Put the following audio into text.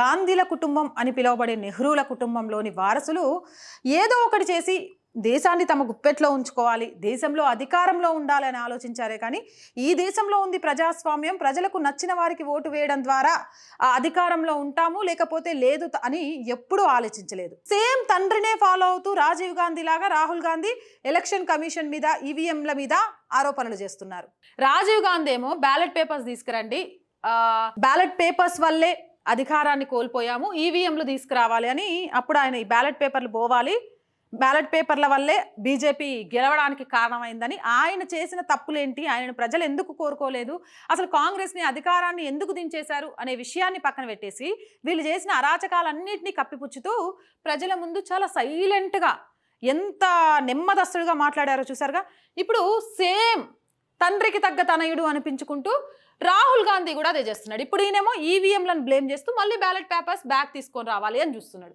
గాంధీల కుటుంబం అని పిలువబడే నెహ్రూల కుటుంబంలోని వారసులు ఏదో ఒకటి చేసి దేశాన్ని తమ గుప్పెట్లో ఉంచుకోవాలి దేశంలో అధికారంలో ఉండాలని ఆలోచించారే కానీ ఈ దేశంలో ఉంది ప్రజాస్వామ్యం ప్రజలకు నచ్చిన వారికి ఓటు వేయడం ద్వారా ఆ అధికారంలో ఉంటాము లేకపోతే లేదు అని ఎప్పుడూ ఆలోచించలేదు. సేమ్ తండ్రినే ఫాలో అవుతూ రాజీవ్ గాంధీ లాగా రాహుల్ గాంధీ ఎలక్షన్ కమిషన్ మీద ఈవీఎంల మీద ఆరోపణలు చేస్తున్నారు. రాజీవ్ గాంధీ ఏమో బ్యాలెట్ పేపర్స్ తీసుకురండి. బ్యాలెట్ పేపర్స్ వల్లే అధికారాన్ని కోల్పోయాము ఈవీఎంలు తీసుకురావాలి అని అప్పుడు ఆయన ఈ బ్యాలెట్ పేపర్లు పోవాలి. బ్యాలెట్ పేపర్ల వల్లే బీజేపీ గెలవడానికి కారణమైందని ఆయన చేసిన తప్పులేంటి? ఆయనను ప్రజలు ఎందుకు కోరుకోలేదు? అసలు కాంగ్రెస్ని అధికారాన్ని ఎందుకు దించేశారు? అనే విషయాన్ని పక్కన పెట్టేసి వీళ్ళు చేసిన అరాచకాలన్నింటినీ కప్పిపుచ్చుతూ ప్రజల ముందు చాలా సైలెంట్గా ఎంత నెమ్మదస్తుడుగా మాట్లాడారో చూసారుగా ఇప్పుడు సేమ్ తండ్రికి తగ్గ తనయుడు అనిపించుకుంటూ రాహుల్ గాంధీ కూడా అదే చేస్తున్నాడు. ఇప్పుడు ఈయనేమో ఈవీఎంలను బ్లేమ్ చేస్తూ మళ్ళీ బ్యాలెట్ పేపర్స్ బ్యాక్ తీసుకొని రావాలి అని చూస్తున్నాడు.